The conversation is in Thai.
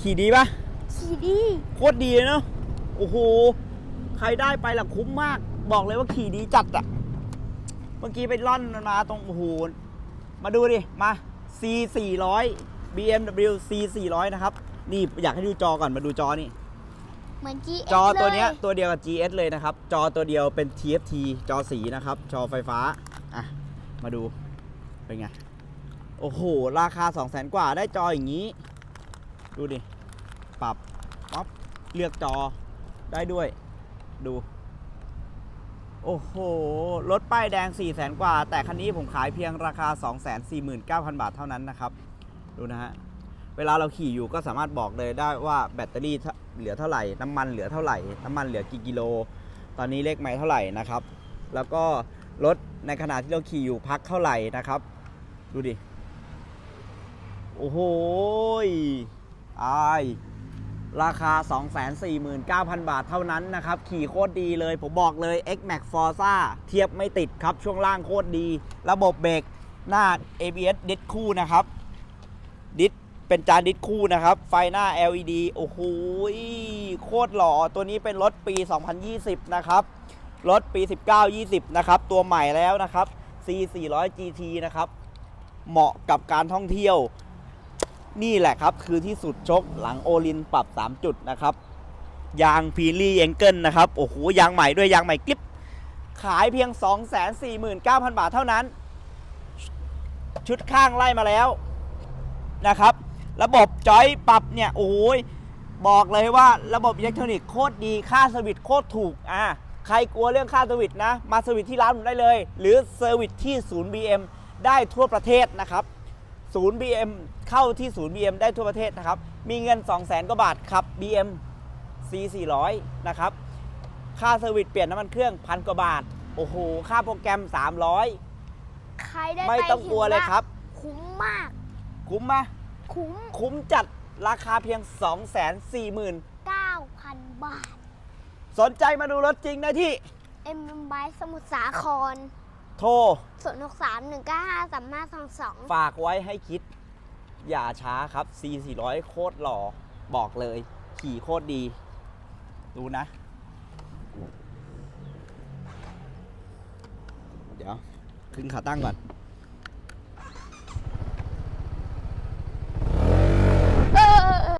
ขี่ดีปะขี่ดีโคตรดีเลยเนาะโอ้โหใครได้ไปล่ะคุ้มมาก บอกเลยว่าขี่ดีจัดอะเมื่อกี้ไปล่อนมันมาตรงโอ้โหมาดูดิมา C 400 BMW C 400นะครับนี่อยากให้ดูจอก่อนมาดูจอนี่เหมือน GS จอตัวเนี้ยเลยตัวเดียวกับ GS เลยนะครับ จอตัวเดียวเป็น TFT จอสีนะครับ จอไฟฟ้าอะมาดูเป็นไงโอ้โห ราคา 2 0 0แสนกว่าได้จออย่างนี้ ดูดิ ปรับป๊อปเลือกจอได้ด้วย ดู โอ้โห รถป้ายแดง 4 0 0แสนกว่า แต่คันนี้ผมขายเพียงราคา 249,000 บาทเท่านั้นนะครับ ดูนะฮะ เวลาเราขี่อยู่ก็สามารถบอกเลยได้ว่าแบตเตอรี่เหลือเท่าไหร่ น้ำมันเหลือเท่าไหร่ น้ำมันเหลือกี่กิโล ตอนนี้เลขไมล์เท่าไหร่นะครับ แล้วก็รถในขณะที่เราขี่อยู่พักเท่าไหร่นะครับ ดูดิ โอ้โห ยอายราคา 249,000 บาทเท่านั้นนะครับ ขี่โคตรดีเลย ผมบอกเลย X Max Forza เทียบไม่ติดครับ ช่วงล่างโคตรดี ระบบเบรกหน้า ABS ดิสคู่นะครับ ดิสเป็นจานดิสคู่นะครับ ไฟหน้า LED โอ้โหโคตรหล่อ ตัวนี้เป็นรถปี 2020 นะครับ รถปี 19-20 นะครับ ตัวใหม่แล้วนะครับ C 400 GT นะครับ เหมาะกับการท่องเที่ยว นี่แหละครับคือที่สุดชกหลังโอลินปรับ 3 จุดนะครับ ยางพีลี่เองเกิลนะครับ โอ้โห ยางใหม่ด้วยยางใหม่กลิป ขายเพียง 249,000 บาทเท่านั้น ชุดข้างไล่มาแล้วนะครับ ระบบจอยปรับเนี่ย โอ้ยบอกเลยว่าระบบอิเล็กทรอนิกส์โคตรดีค่าสวิตช์โคตรถูกอะใครกลัวเรื่องค่าสวิตช์นะ มาสวิตช์ที่ร้านผมได้เลย หรือเซอร์วิสที่ศูนย์ BM ได้ทั่วประเทศนะครับ ศูนย์ BM เข้าที่ศูนย์ BM ได้ทั่วประเทศนะครับ มีเงิน 2 0 0 0 0 0กว่าบาทขับ BM C 400นะครับ ค่าเซอร์วิสเปลี่ยนน้ำมันเครื่องพันกว่าบาท โอ้โห ค่าโปรแกรม 300 ใครได้ไม่ปต้องกลัวเลยครับ คุ้มมาก คุ้มไหมคุ้ม คุ้มจัดราคาเพียง 2 4 0 0 0 0 9,000 บาทสนใจมาดูรถจริงนะที่ เอ็มไบสมุทรสาคร โทร ศูนย์หกสามหนึ่งเก้าห้าสามห้าสองสอง ฝากไว้ให้คิด อย่าช้าครับ C 400โคตรหล่อ บอกเลย ขี่โคตรดี ดูนะ เดี๋ยว ขึ้นขาตั้งก่อน